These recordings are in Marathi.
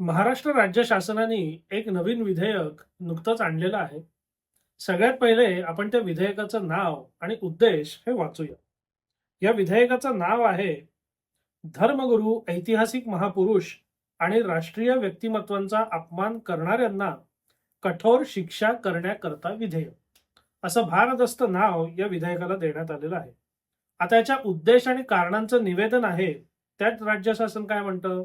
महाराष्ट्र राज्य शासनाने एक नवीन विधेयक नुकतंच आणलेलं आहे. सगळ्यात पहिले आपण त्या विधेयकाचं नाव आणि उद्देश हे वाचूया. या विधेयकाचं नाव आहे धर्मगुरू ऐतिहासिक महापुरुष आणि राष्ट्रीय व्यक्तिमत्वांचा अपमान करणाऱ्यांना कठोर शिक्षा करण्याकरता विधेयक. असं भारदस्त नाव या विधेयकाला देण्यात आलेलं आहे. आता याच्या उद्देश आणि कारणांचं निवेदन आहे त्यात राज्य शासन काय म्हणतं?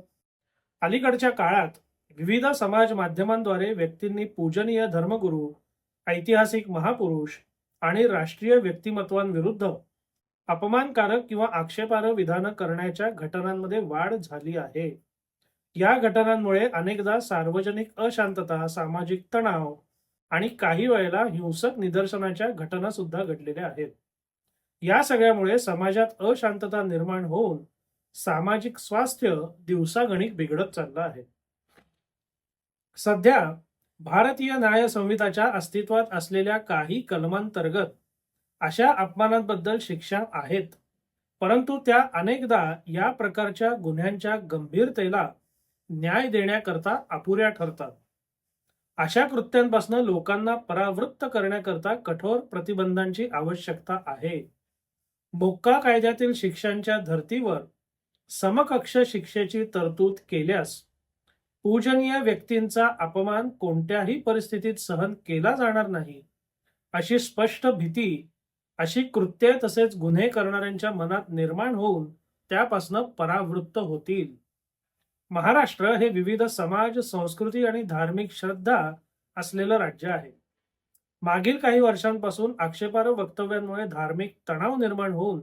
अलीकडच्या काळात विविध समाज माध्यमांद्वारे व्यक्तींनी पूजनीय धर्मगुरू ऐतिहासिक महापुरुष आणि राष्ट्रीय व्यक्तिमत्वांविरुद्ध अपमानकारक किंवा आक्षेपार्ह विधानं करण्याच्या घटनांमध्ये वाढ झाली आहे. या घटनांमुळे अनेकदा सार्वजनिक अशांतता सामाजिक तणाव आणि काही वेळेला हिंसक निदर्शनाच्या घटना सुद्धा घडलेल्या आहेत. या सगळ्यामुळे समाजात अशांतता निर्माण होऊन सामाजिक स्वास्थ्य दिवसागणिक बिघडत चाललं आहे. सध्या भारतीय न्याय संहिताच्या अस्तित्वात असलेल्या काही कलमांतर्गत अशा अपमानांबद्दल शिक्षा आहेत परंतु त्या अनेकदा या प्रकारच्या गुन्ह्यांच्या गंभीरतेला न्याय देण्याकरता अपुऱ्या ठरतात. अशा कृत्यांपासून लोकांना परावृत्त करण्याकरता कठोर प्रतिबंधांची आवश्यकता आहे. मोक्का कायद्यातील शिक्षांच्या धर्तीवर समकक्ष शिक्षेची तरतूद केल्यास पूजनीय व्यक्तींचा अपमान कोणत्याही परिस्थितीत सहन केला जाणार नाही अशी स्पष्ट भीती अशी कृत्ये तसेच गुन्हे करणाऱ्यांच्या मनात निर्माण होऊन त्यापासून परावृत्त होतील. महाराष्ट्र हे विविध समाज संस्कृती आणि धार्मिक श्रद्धा असलेलं राज्य आहे. मागील काही वर्षांपासून आक्षेपार्ह वक्तव्यांमुळे धार्मिक तणाव निर्माण होऊन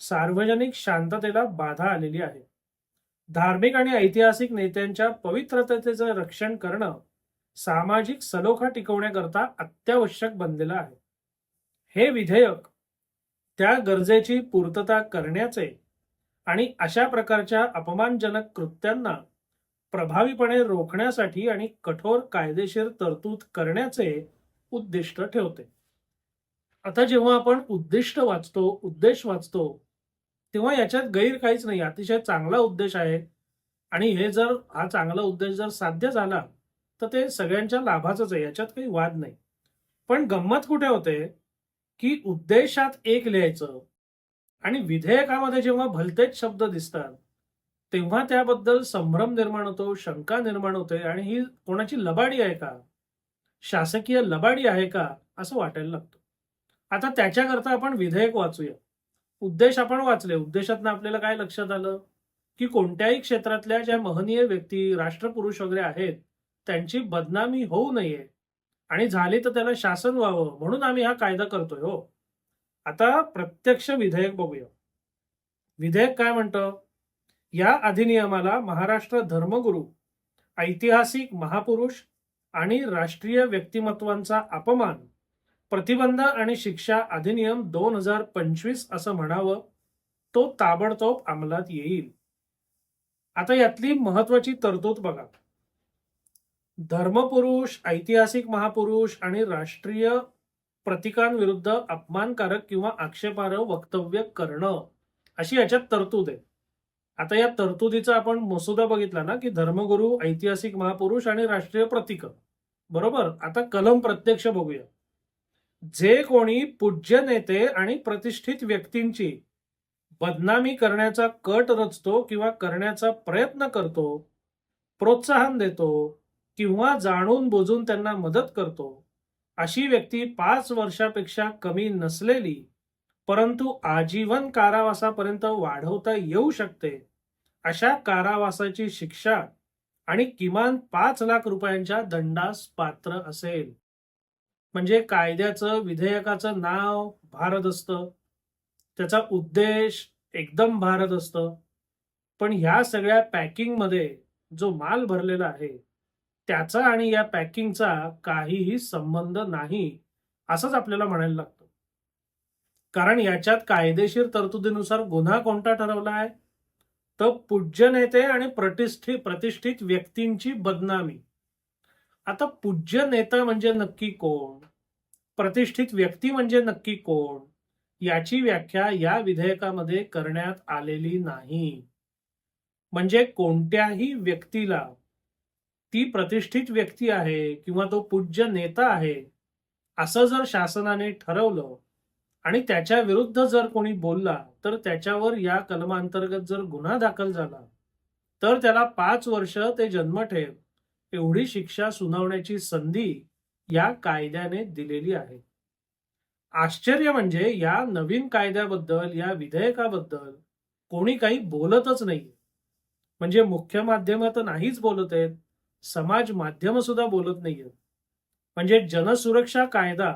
सार्वजनिक शांततेला बाधा आलेली आहे. धार्मिक आणि ऐतिहासिक नेत्यांच्या पवित्रतेचं रक्षण करणं सामाजिक सलोखा टिकवण्याकरता अत्यावश्यक बनलेलं आहे. हे विधेयक त्या गरजेची पूर्तता करण्याचे आणि अशा प्रकारच्या अपमानजनक कृत्यांना प्रभावीपणे रोखण्यासाठी आणि कठोर कायदेशीर तरतूद करण्याचे उद्दिष्ट ठेवते. आता जेव्हा आपण उद्दिष्ट वाचतो उद्देश वाचतो तेव्हा याच्यात गैर काहीच नाही. अतिशय चांगला उद्देश आहे. आणि हे जर हा चांगला उद्देश जर साध्य झाला तर ते सगळ्यांच्या लाभाचंच आहे. याच्यात काही वाद नाही. पण गंमत कुठे होते? की उद्देशात एक लिहायचं आणि विधेयकामध्ये जेव्हा भलतेच शब्द दिसतात तेव्हा त्याबद्दल संभ्रम निर्माण होतो शंका निर्माण होते. आणि ही कोणाची लबाडी आहे का? शासकीय लबाडी आहे का? असं वाटायला लागतं. आता त्याच्याकरता आपण विधेयक वाचूया. उद्देश आपण वाचले. उद्देशातनं आपल्याला काय लक्षात आलं? की कोणत्याही क्षेत्रातल्या ज्या महनीय व्यक्ती राष्ट्रपुरुष वगैरे आहेत त्यांची बदनामी होऊ नये. आणि झाली तर त्याला शासन व्हावं. म्हणून आम्ही हा कायदा करतोय हो. आता प्रत्यक्ष विधेयक बघूया. विधेयक काय म्हणतं? या अधिनियमाला महाराष्ट्र धर्मगुरू ऐतिहासिक महापुरुष आणि राष्ट्रीय व्यक्तिमत्वांचा अपमान प्रतिबंध आणि शिक्षा अधिनियम दोन हजार पंचवीस असं म्हणावं तो ताबडतोब अंमलात येईल. आता यातली महत्वाची तरतूद बघा. धर्मपुरुष ऐतिहासिक महापुरुष आणि राष्ट्रीय प्रतिकांविरुद्ध अपमानकारक किंवा आक्षेपार्ह वक्तव्य करणं अशी याच्यात तरतूद आहे. आता या तरतुदीचा आपण मसुदा बघितला ना की धर्मगुरू ऐतिहासिक महापुरुष आणि राष्ट्रीय प्रतीक. बरोबर? आता कलम प्रत्यक्ष बघूया. जे कोणी पूज्य नेते आणि प्रतिष्ठित व्यक्तींची बदनामी करण्याचा कट रचतो किंवा करण्याचा प्रयत्न करतो प्रोत्साहन देतो किंवा जाणून बुजून त्यांना मदत करतो अशी व्यक्ती पाच वर्षापेक्षा कमी नसलेली परंतु आजीवन कारावासापर्यंत वाढवता येऊ शकते अशा कारावासाची शिक्षा आणि किमान पाच लाख रुपयांच्या दंडास पात्र असेल. म्हणजे कायद्याचं विधेयकाचं नाव भारत असतं. त्याचा उद्देश एकदम भारत असतं. पण ह्या सगळ्या पॅकिंगमध्ये जो माल भरलेला आहे त्याचा आणि या पॅकिंगचा काहीही संबंध नाही असंच आपल्याला म्हणायला लागतं. कारण याच्यात कायदेशीर तरतुदीनुसार गुन्हा कोणता ठरवला आहे? तर पूज्य नेते आणि प्रतिष्ठित प्रतिष्ठित व्यक्तींची बदनामी. आता पूज्य नेता म्हणजे नक्की कोण? प्रतिष्ठित व्यक्ती म्हणजे नक्की कोण? याची व्याख्या या विधेयकामध्ये करण्यात आलेली नाही. म्हणजे कोणत्याही व्यक्तीला ती प्रतिष्ठित व्यक्ती आहे किंवा तो पूज्य नेता आहे असं जर शासनाने ठरवलं आणि त्याच्या विरुद्ध जर कोणी बोलला तर त्याच्यावर या कलमांतर्गत जर गुन्हा दाखल झाला तर त्याला पाच वर्ष ते जन्मठेप एवढी शिक्षा सुनावण्याची संधी या कायद्याने दिलेली आहे. आश्चर्य म्हणजे या नवीन कायद्याबद्दल या विधेयकाबद्दल कोणी काही बोलतच नाही. म्हणजे मुख्य माध्यम तर नाहीच बोलत आहेत समाज माध्यम सुद्धा बोलत नाहीयेत म्हणजे जनसुरक्षा कायदा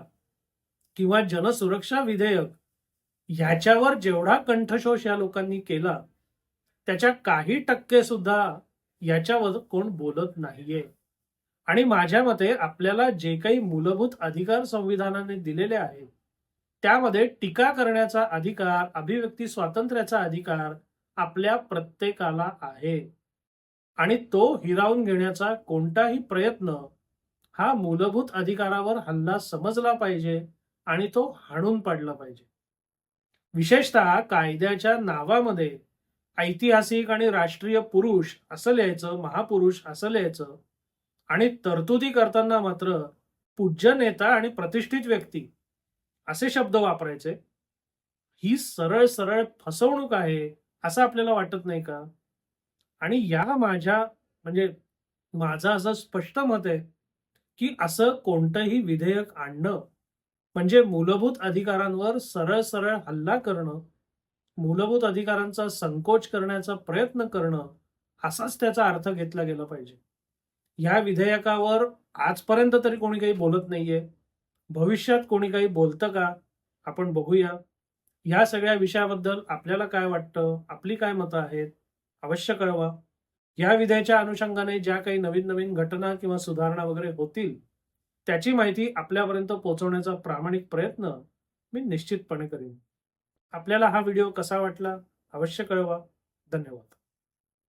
किंवा जनसुरक्षा विधेयक ह्याच्यावर जेवढा कंठशोष या लोकांनी केला त्याच्या काही टक्के सुद्धा याच्यावर कोण बोलत नाहीये. आणि माझ्या मते आपल्याला जे काही मूलभूत अधिकार संविधानाने दिलेले आहेत त्यामध्ये टीका करण्याचा अधिकार अभिव्यक्ती स्वातंत्र्याचा अधिकार आपल्या प्रत्येकाला आहे. आणि तो हिरावून घेण्याचा कोणताही प्रयत्न हा मूलभूत अधिकारावर हल्ला समजला पाहिजे आणि तो हाणून पाडला पाहिजे. विशेषतः कायद्याच्या नावामध्ये ऐतिहासिक आणि राष्ट्रीय पुरुष असं लिहायचं महापुरुष असं लिहायचं आणि तरतुदी करताना मात्र पूज्य नेता आणि प्रतिष्ठित व्यक्ती असे शब्द वापरायचे. ही सरळ सरळ फसवणूक आहे असं आपल्याला वाटत नाही का? आणि या माझ्या म्हणजे माझं असं स्पष्ट मत आहे की असं कोणतंही विधेयक आणणं म्हणजे मूलभूत अधिकारांवर सरळ सरळ हल्ला करणं मूलभूत अधिकारांचा संकोच करण्याचा प्रयत्न करणं असाच त्याचा अर्थ घेतला गेला पाहिजे. या विधेयकावर आजपर्यंत तरी कोणी काही बोलत नाहीये. भविष्यात कोणी काही बोलतं का? आपण बघूया. या सगळ्या विषयाबद्दल आपल्याला काय वाटतं? आपली काय मतं आहेत? अवश्य कळवा. या विधेयाच्या अनुषंगाने ज्या काही नवीन नवीन घटना किंवा सुधारणा वगैरे होतील त्याची माहिती आपल्यापर्यंत पोहोचवण्याचा प्रामाणिक प्रयत्न मी निश्चितपणे करीन. आपल्याला हा व्हिडिओ कसा वाटला अवश्य कळवा. धन्यवाद.